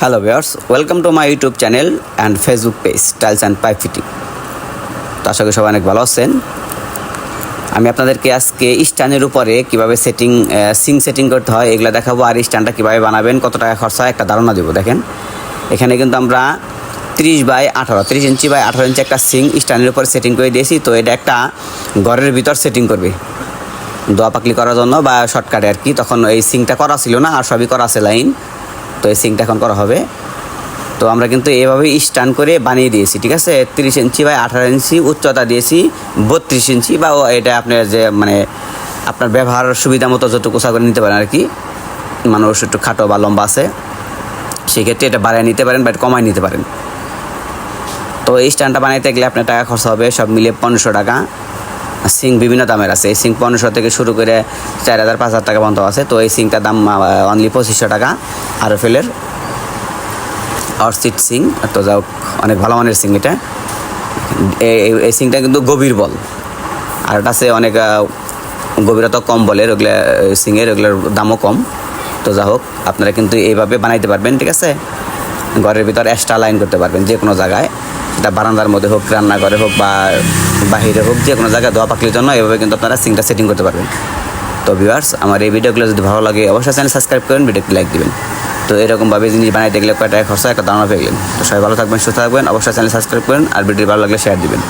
Hello viewers welcome to my YouTube channel and Facebook page tiles and pipe fitting তো আশা করি সবাই অনেক ভালো আছেন। আমি আপনাদেরকে আজকে স্ট্যান্ডের উপরে কীভাবে সেটিং সিং সেটিং করতে হয়, এগুলো দেখাবো আর স্ট্যান্ডটা কীভাবে বানাবেন, কত টাকা খরচা হয়, একটা ধারণা দেবো, দেখেন। এখানে কিন্তু আমরা ত্রিশ বাই আঠারো, ত্রিশ ইঞ্চি বাই আঠারো ইঞ্চি একটা সিং স্ট্যান্ডের উপরে সেটিং করে দিয়েছি। তো এটা একটা ঘরের ভিতর সেটিং করবে। দোয়া পাকলি করার জন্য বা শর্টকাটে আর কি। তখন এই সিংটা করা ছিল না, আর সবই করা আছে লাইন তো এই সিংটা এখন করা হবে। তো আমরা কিন্তু এভাবেই স্ট্যান্ড করে বানিয়ে দিয়েছি, ঠিক আছে? তিরিশ ইঞ্চি বা আঠারো ইঞ্চি উচ্চতা দিয়েছি, বত্রিশ ইঞ্চি বা এটা আপনার যে মানে আপনার ব্যবহার সুবিধা মতো যতটুকু উঁচা করে নিতে পারেন আর কি। মানুষ একটু খাটো বা লম্বা আছে। সেক্ষেত্রে এটা বাড়ায় নিতে পারেন বা কমায় নিতে পারেন। তো এই স্ট্যান্ডটা বানাইতে গেলে আপনার টাকা খরচ হবে সব মিলে পনেরোশো টাকা। সিং বিভিন্ন দামের আছে। এই সিং পনেরোশো থেকে শুরু করে চার হাজার, পাঁচ হাজার টাকা পর্যন্ত আছে। তো এই সিংটার দাম অনলি পঁচিশশো টাকা। আর ফেলের অর্চিড সিং, তো যাও অনেক ভালো মানের সিং এটা। এই সিংটা কিন্তু গভীর বল। আর এটা আছে অনেক গভীরতা কম বলের ওগুলো সিংয়ের ওগুলোর দামও কম। তো যা হোক, আপনারা কিন্তু এইভাবে বানাইতে পারবেন, ঠিক আছে? ঘরের ভিতর এক্সট্রা লাইন করতে পারবেন, যে কোনো জায়গায়। এটা বারান্দার মধ্যে হোক, রান্নাঘরে হোক বা বাহিরে হোক, যে কোনো জায়গায় দোয়া পাকলির জন্য এইভাবে কিন্তু আপনারা সিংটা সেটিং করতে পারবেন। তো ভিউয়ার্স আমার এই ভিডিওগুলো যদি ভালো লাগে, অবশ্যই চ্যানেল সাবস্ক্রাইব করেন ভিডিওটি লাইক দিবেন। তো এরকমভাবে জিনিস বানাইতে গেলে কয় টাকা খরচা, একটা দাঁড়ানো পেয়ে গেলেন তো সবাই ভালো থাকবেন, সুস্থ থাকবেন, অবশ্যই চ্যানেল সাবস্ক্রাইব করেন, আর ভিডিও ভালো লাগলে শেয়ার দিবেন।